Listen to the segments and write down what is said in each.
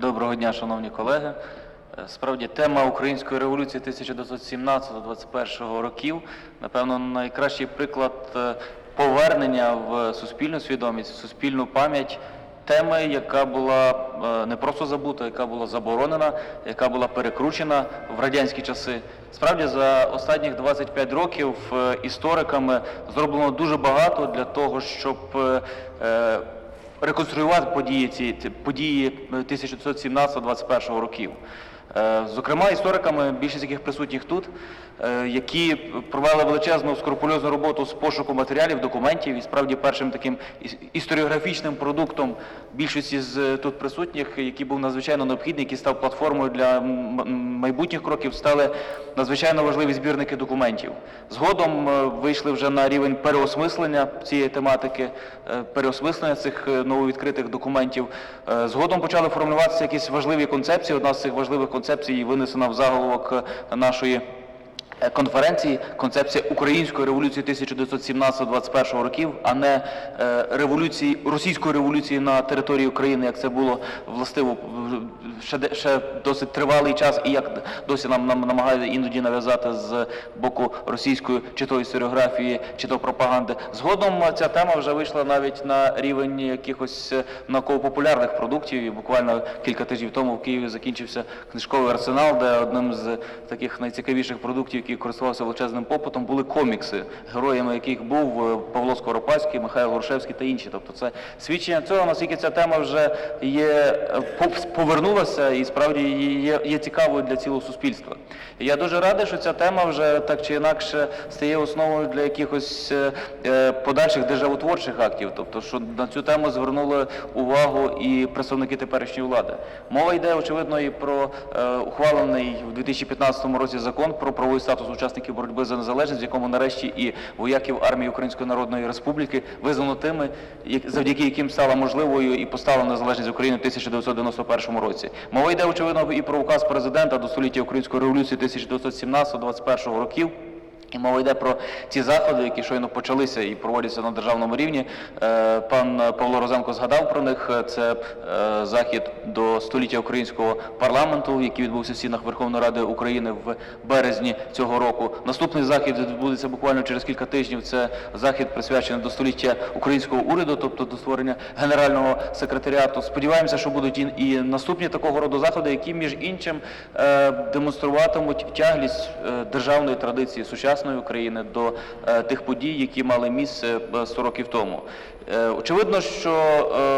Доброго дня, шановні колеги. Е, Справді тема української революції 1917-21 років, напевно, найкращий приклад е, повернення в суспільну свідомість, в суспільну пам'ять теми, яка була е, не просто забута, яка була заборонена, яка була перекручена в радянські часи. Справді за останніх 25 років істориками зроблено дуже багато для того, щоб реконструювати події ці події 1917-21 років. Е, Зокрема, істориками, більшість яких присутніх тут, е, які провели величезну скрупульозну роботу з пошуку матеріалів, документів, і справді першим таким історіографічним продуктом більшості з е, тут присутніх, який був надзвичайно необхідний, який став платформою для майбутніх кроків, стали надзвичайно важливі збірники документів. Згодом вийшли вже на рівень переосмислення цієї тематики, переосмислення цих нововідкритих документів. Згодом почали формулюватися якісь важливі концепції. Одна з цих важливих концепцій винесена в заголовок е, нашої конференції концепція української революції 1917-21 років, а не е, революції російської революції на території України, як це було властиво ще, ще досить тривалий час, і як досі нам, нам намагають іноді нав'язати з боку російської чи то історіографії, чи то пропаганди. Згодом е, ця тема вже вийшла навіть на рівень якихось е, науково-популярних продуктів. І буквально кілька тижнів тому в Києві закінчився книжковий арсенал, де одним з таких найцікавіших продуктів, який користувався величезним попитом, були комікси, героями яких був е, Павло Скоропадський, Михайло Грушевський та інші. Тобто це свідчення цього, наскільки ця тема вже є е, повернулася і справді є, є цікавою для цілого суспільства. Я дуже радий, що ця тема вже так чи інакше стає основою для якихось е, подальших державотворчих актів. Тобто, що на цю тему звернули увагу і представники теперішньої влади. Мова йде, очевидно, і про ухвалений в 2015 році закон про правовий статус учасників боротьби за незалежність, в якому нарешті і вояків армії Української Народної Республіки визнано тими, як- завдяки яким стала можливою і постала незалежність України в 1991 році. Мова йде, очевидно, і про указ президента до століття Української революції 1917-21 років. І мова йде про ті заходи, які щойно почалися і проводяться на державному рівні. Е, Пан Павло Розенко згадав про них. Це е, захід до століття українського парламенту, який відбувся в стінах Верховної Ради України в березні цього року. Наступний захід відбудеться буквально через кілька тижнів. Це захід присвячений до століття українського уряду, тобто до створення генерального секретаріату. Сподіваємося, що будуть і, наступні такого роду заходи, які між іншим е, демонструватимуть тяглість державної традиції сучасної України до е, тих подій, які мали місце е, 100 років тому. Е, Очевидно, що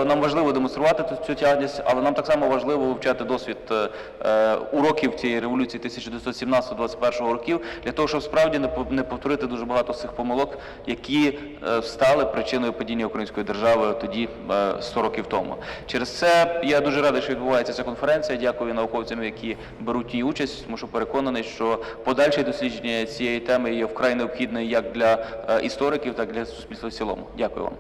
е, нам важливо демонструвати цю тяглість, але нам так само важливо вивчати досвід е, е, уроків цієї революції 1917-21 років, для того, щоб справді не повторити дуже багато з цих помилок, які е, стали причиною падіння української держави тоді е, 100 років тому. Через це я дуже радий, що відбувається ця конференція. Дякую науковцям, які беруть ній участь, тому що переконаний, що подальше дослідження цієї теми є вкрай необхідний як для е, істориків, так і для суспільства в цілому. Дякую вам.